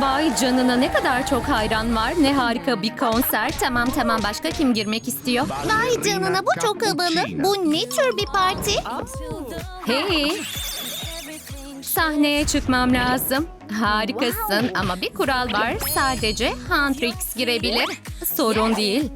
Vay canına ne kadar çok hayran var. Ne harika bir konser. Tamam tamam başka kim girmek istiyor? Vay canına bu çok havalı. Bu ne tür bir parti? Hey. Sahneye çıkmam lazım. Harikasın ama bir kural var. Sadece Huntrix girebilir. Sorun değil.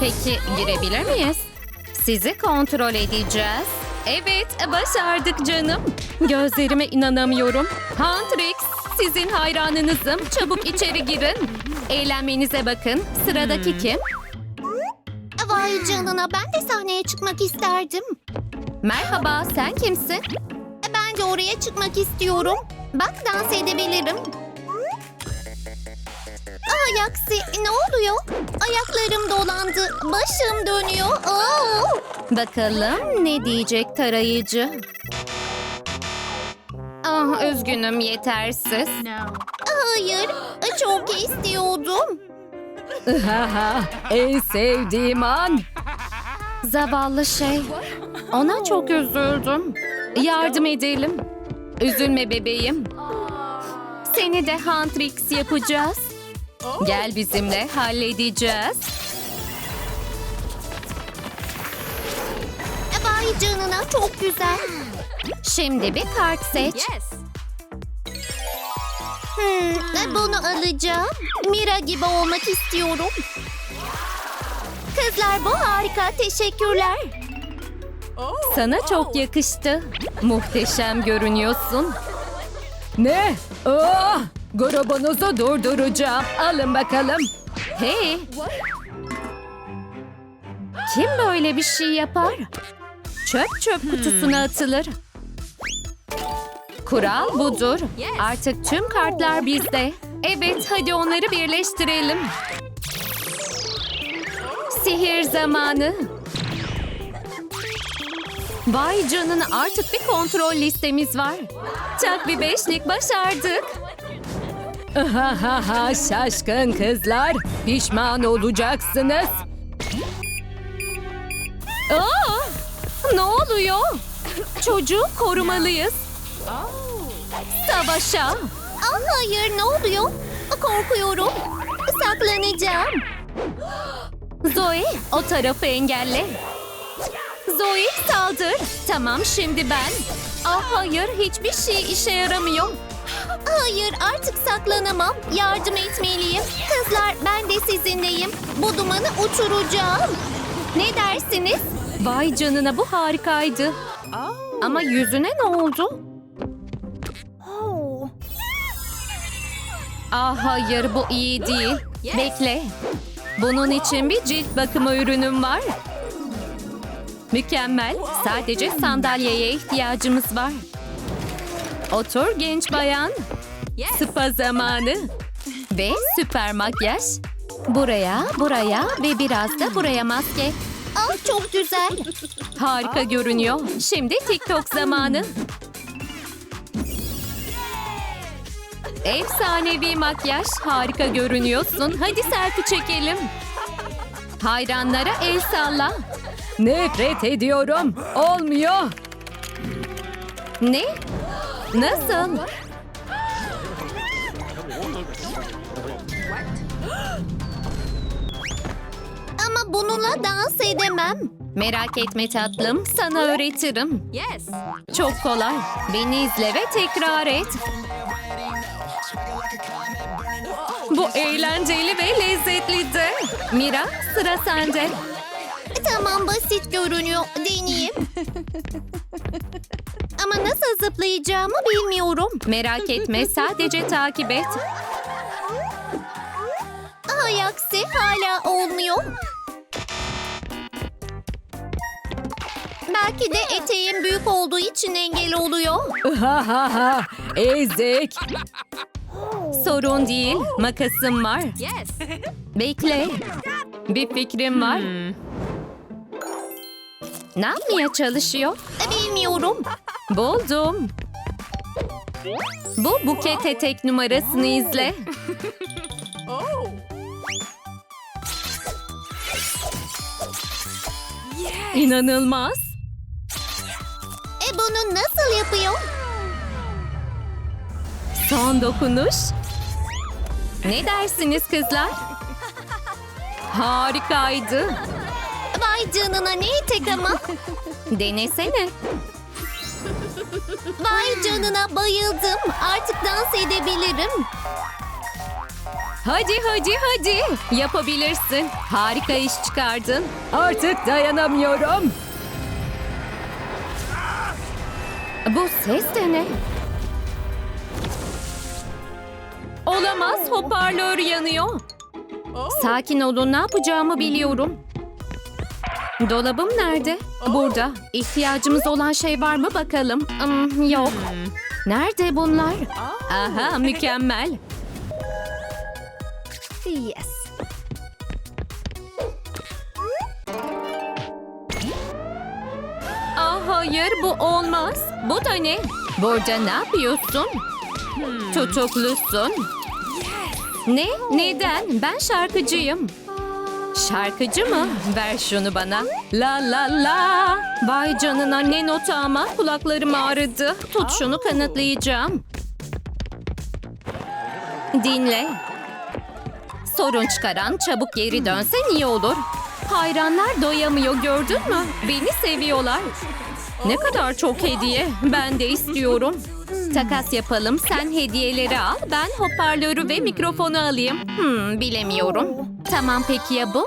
Peki girebilir miyiz? Sizi kontrol edeceğiz. Evet, başardık canım. Gözlerime inanamıyorum. Huntrix, sizin hayranınızım. Çabuk içeri girin. Eğlenmenize bakın. Sıradaki kim? Vay canına ben de sahneye çıkmak isterdim. Merhaba, sen kimsin? Ben de oraya çıkmak istiyorum. Bak dans edebilirim. Aa yaksi ne oluyor? Ayaklarım dolandı. Başım dönüyor. Aa! Bakalım ne diyecek tarayıcı? Ah, üzgünüm yetersiz. Hayır. Çok istiyordum. en sevdiğim an. Zavallı şey. Ona çok üzüldüm. Yardım edelim. Üzülme bebeğim. Seni de Huntrix yapacağız. Gel bizimle halledeceğiz. Vay canına çok güzel. Şimdi bir kart seç. Hmm, bunu alacağım. Mira gibi olmak istiyorum. Kızlar bu harika. Teşekkürler. Sana çok yakıştı. Muhteşem görünüyorsun. Ne? Ah! Grubunuzu durduracağım. Alın bakalım. Hey! Kim böyle bir şey yapar? Çöp çöp kutusuna atılır. Kural budur. Artık tüm kartlar bizde. Evet, hadi onları birleştirelim. Sihir zamanı. Vay canına artık bir kontrol listemiz var. Çak bir beşlik başardık. Ha ha ha şaşkın kızlar. Pişman olacaksınız. Aa, ne oluyor? Çocuğu korumalıyız. Savaşa. Aa, hayır ne oluyor? Korkuyorum. Saklanacağım. Zoe o tarafı engelle. Zoe saldır. Tamam şimdi ben. Ah hayır hiçbir şey işe yaramıyor. Hayır artık saklanamam. Yardım etmeliyim. Kızlar ben de sizinleyim. Bu dumanı uçuracağım. Ne dersiniz? Vay canına bu harikaydı. Ama yüzüne ne oldu? Ah hayır bu iyi değil. Bekle. Bunun için bir cilt bakımı ürünüm var. Mükemmel. Sadece sandalyeye ihtiyacımız var. Otur genç bayan. Spa zamanı. Ve süper makyaj. Buraya, buraya ve biraz da buraya maske. Ah çok güzel. Harika görünüyor. Şimdi TikTok zamanı. Efsanevi makyaj. Harika görünüyorsun. Hadi selfie çekelim. Hayranlara el salla. Nefret ediyorum. Olmuyor. Ne? Nasıl? Ama bununla dans edemem. Merak etme tatlım. Sana öğretirim. Yes. Çok kolay. Beni izle ve tekrar et. Bu eğlenceli ve lezzetli de. Mira sıra sende. Tamam basit görünüyor. Deneyeyim. Ama nasıl zıplayacağımı bilmiyorum. Merak etme sadece takip et. Ay aksi hala olmuyor. Belki de eteğim büyük olduğu için engel oluyor. Ha ha ha. Ezik. Sorun değil. Makasım var. Bekle. Bir fikrim var. Ne yapmaya çalışıyor? Bilmiyorum. Buldum. Bu buket etek numarasını izle. İnanılmaz. Bunu nasıl yapıyor? Son dokunuş. Ne dersiniz kızlar? Harikaydı. Vay canına ne etek ama. Denesene. Vay canına bayıldım. Artık dans edebilirim. Hadi hadi hadi. Yapabilirsin. Harika iş çıkardın. Artık dayanamıyorum. Bu ses de ne? Olamaz. Hoparlör yanıyor. Sakin olun. Ne yapacağımı biliyorum. Dolabım nerede? Burada. İhtiyacımız olan şey var mı bakalım? Hmm, yok. Nerede bunlar? Aha mükemmel. Ah hayır bu olmaz. Bu da ne? Burada ne yapıyorsun? Tutuklusun. Ne? Neden? Ben şarkıcıyım. Şarkıcı mı? Ver şunu bana. La la la. Vay canına ne notu ama kulaklarım ağrıdı. Tut şunu kanıtlayacağım. Dinle. Sorun çıkaran çabuk geri dönsen iyi olur. Hayranlar doyamıyor gördün mü? Beni seviyorlar. Ne kadar çok hediye. Ben de istiyorum. Takas yapalım. Sen hediyeleri al. Ben hoparlörü ve mikrofonu alayım. Hmm, bilemiyorum. Tamam peki ya bu?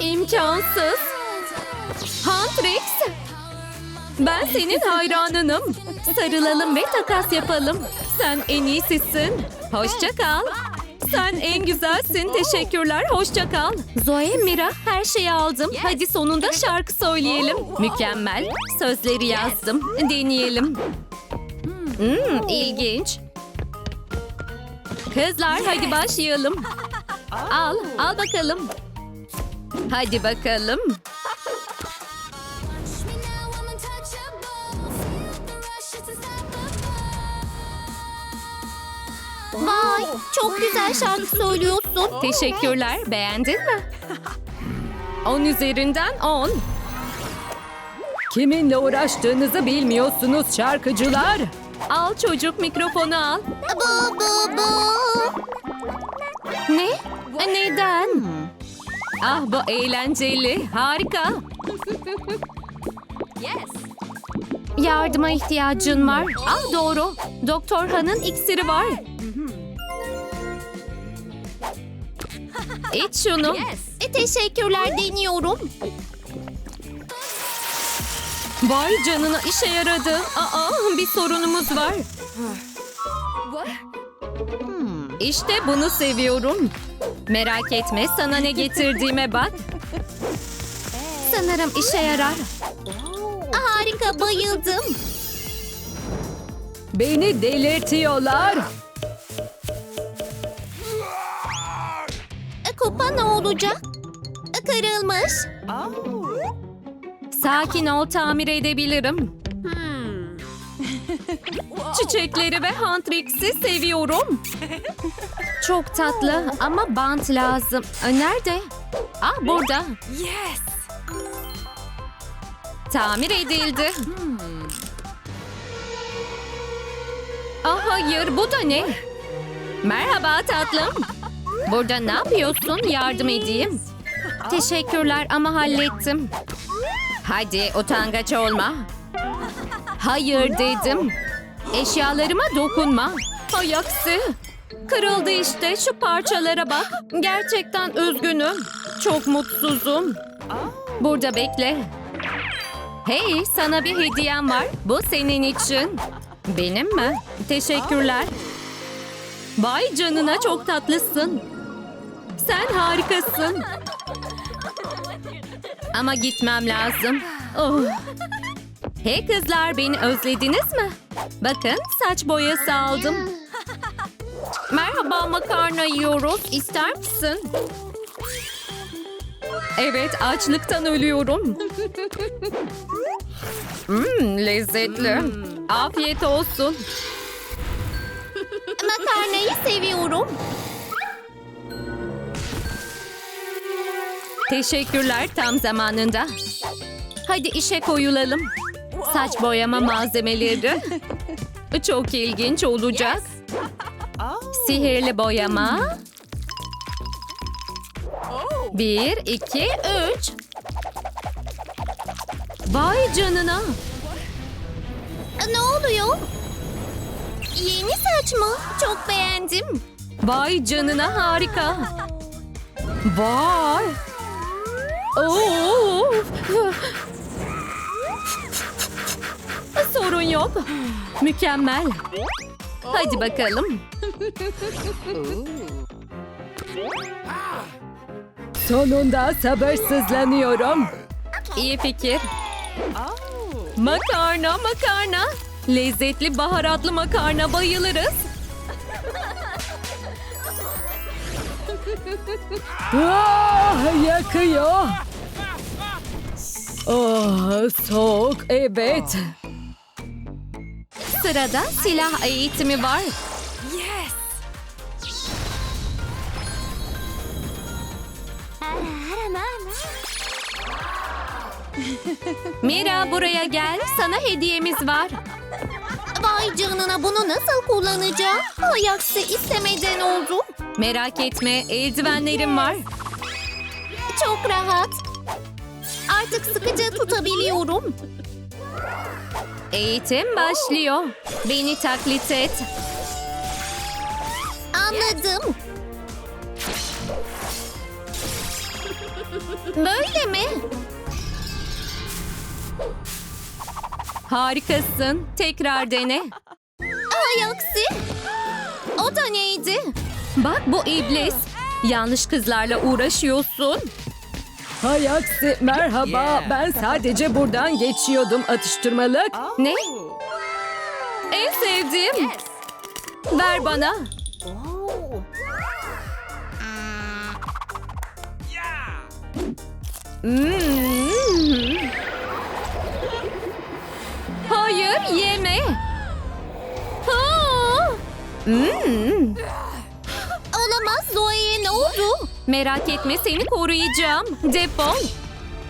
İmkansız. Huntrix. Ben senin hayranınım. Sarılalım ve takas yapalım. Sen en iyisisin. Hoşça kal. Sen en güzelsin. Teşekkürler. Hoşça kal. Zoe, Mira her şeyi aldım. Hadi sonunda şarkı söyleyelim. Mükemmel. Sözleri yazdım. Deneyelim. Hmm, ilginç. Kızlar hadi başlayalım. Al, al bakalım. Hadi bakalım. Vay çok güzel şarkı söylüyorsun. Teşekkürler. Beğendin mi? 10 üzerinden 10. Kiminle uğraştığınızı bilmiyorsunuz şarkıcılar. Al çocuk mikrofonu al. Bu bu bu. Ne? Neden? Ah bu eğlenceli. Harika. Yardıma ihtiyacın var. Ah doğru. Doktor Han'ın iksiri var. İç şunu. E, teşekkürler deniyorum. Vay canına işe yaradı. Aa bir sorunumuz var. İşte bunu seviyorum. Merak etme sana ne getirdiğime bak. Sanırım işe yarar. Harika bayıldım. Beni delirtiyorlar. E, kupa ne olacak? E, kırılmış. Sakin ol tamir edebilirim. Çiçekleri ve Huntrix'i seviyorum. Çok tatlı ama bant lazım. Aa, Nerede? Ah burada. Yes. Tamir edildi. Ah hayır bu da ne? Merhaba tatlım. Burada ne yapıyorsun? Yardım edeyim. Teşekkürler ama hallettim. Hadi utangaç olma. Hayır dedim. Eşyalarıma dokunma. Aksi. Kırıldı işte şu parçalara bak. Gerçekten üzgünüm. Çok mutsuzum. Burada bekle. Hey sana bir hediyem var. Bu senin için. Benim mi? Teşekkürler. Vay canına çok tatlısın. Sen harikasın. Ama gitmem lazım. Oh. Hey kızlar beni özlediniz mi? Bakın saç boyası aldım. Merhaba makarna yiyoruz. İster misin? Evet açlıktan ölüyorum. Hmm, lezzetli. Afiyet olsun. Makarnayı seviyorum. Teşekkürler tam zamanında. Hadi işe koyulalım. Saç boyama malzemeleri. Çok ilginç olacak. Sihirli boyama. Bir, iki, üç. Vay canına. Ne oluyor? Yeni saç mı? Çok beğendim. Vay canına harika. Vay. Oo. Sorun yok. Mükemmel. Hadi bakalım. Sonunda sabırsızlanıyorum. İyi fikir. Makarna, makarna. Lezzetli baharatlı makarna bayılırız. Ah, yakıyor. Oh, soğuk, evet. Sırada silah eğitimi var. Mira buraya gel. Sana hediyemiz var. Vay canına bunu nasıl kullanacağım? Ay aksi istemeden oldu. Merak etme, eldivenlerim var. Çok rahat. Artık sıkıca tutabiliyorum. Eğitim başlıyor. Beni taklit et. Anladım. Böyle mi? Harikasın. Tekrar dene. Ay aksi. O da neydi? Bak bu iblis. Yanlış kızlarla uğraşıyorsun. Hay aksi merhaba. Ben sadece buradan geçiyordum atıştırmalık. Ne? En sevdiğim. Ver bana. Hmm. Hayır yeme. Hmm. Olamaz Zoe'ye ne oldu? Merak etme seni koruyacağım. Defol.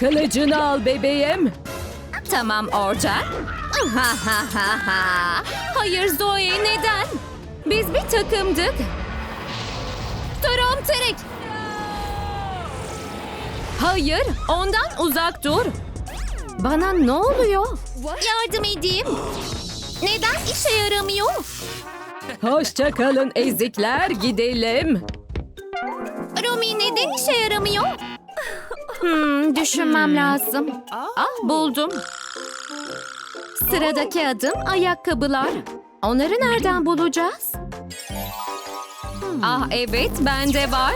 Kılıcını al bebeğim. Tamam ha. Hayır Zoe neden? Biz bir takımdık. Durum Trek. Hayır ondan uzak dur. Bana ne oluyor? Yardım edeyim. Neden işe yaramıyor? Hoşça kalın ezikler gidelim. Romi neden işe yaramıyor? Hmm, düşünmem lazım. Ah buldum. Sıradaki adım ayakkabılar. Onları nereden bulacağız? Ah evet bende var.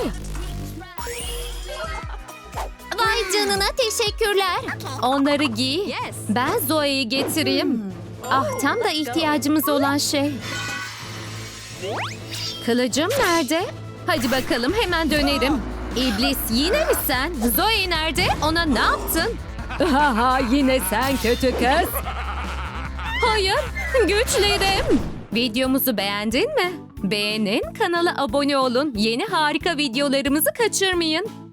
Vay canına teşekkürler. Onları giy. Ben Zoe'yi getireyim. Ah tam da ihtiyacımız olan şey. Kılıcım nerede? Hadi bakalım hemen dönerim. İblis yine mi sen? Zoe nerede? Ona ne yaptın? Ha ha yine sen kötü kız. Hayır güçlerim. Videomuzu beğendin mi? Beğenin, kanala abone olun. Yeni harika videolarımızı kaçırmayın.